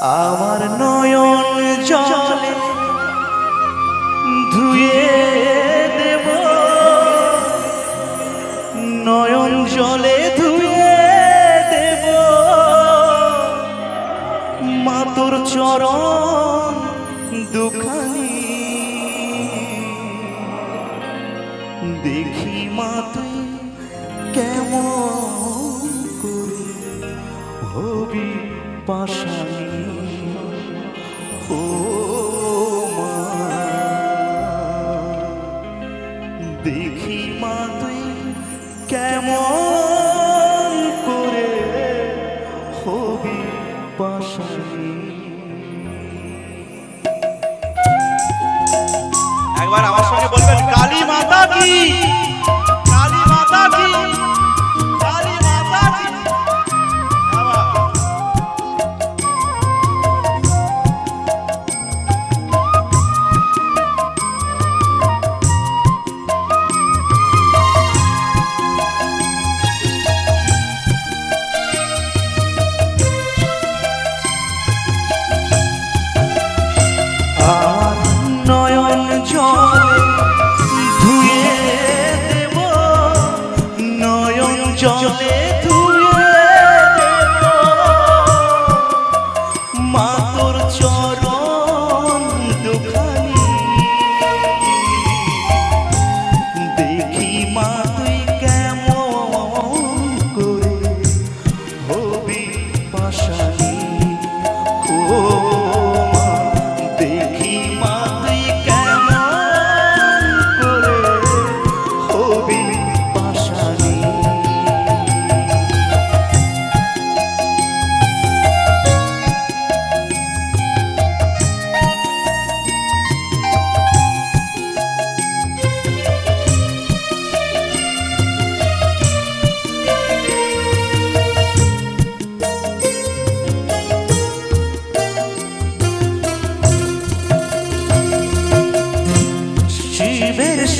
আমার নয়ন জলে ধুয়ে দেব। নয়ন জলে ধুয়ে দেব। মাতুর চরণ দুখানি। দেখি মাতু কেমন করি। হবি পাশানি কেমন করে হবি পাশানি? একবার আমার সঙ্গে বলবেন কালী মাতা কি? ভাষায়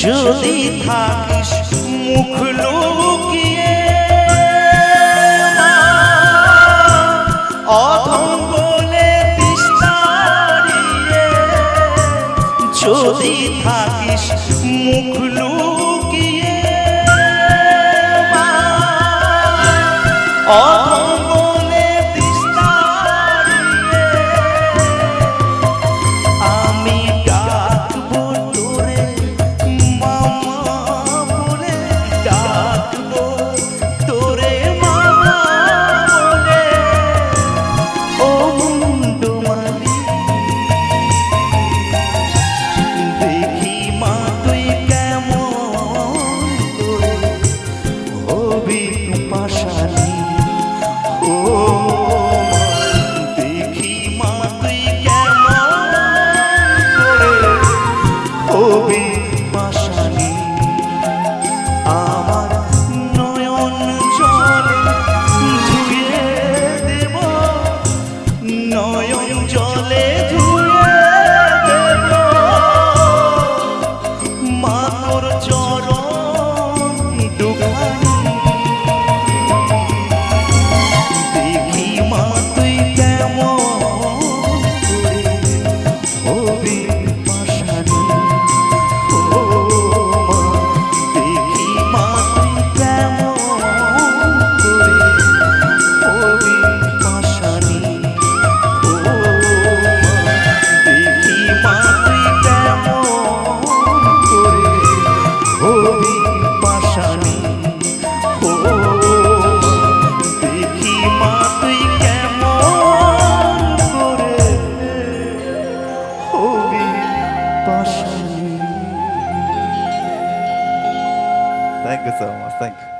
যদি থাকিস মুখ লো marchar.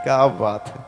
क्या बात है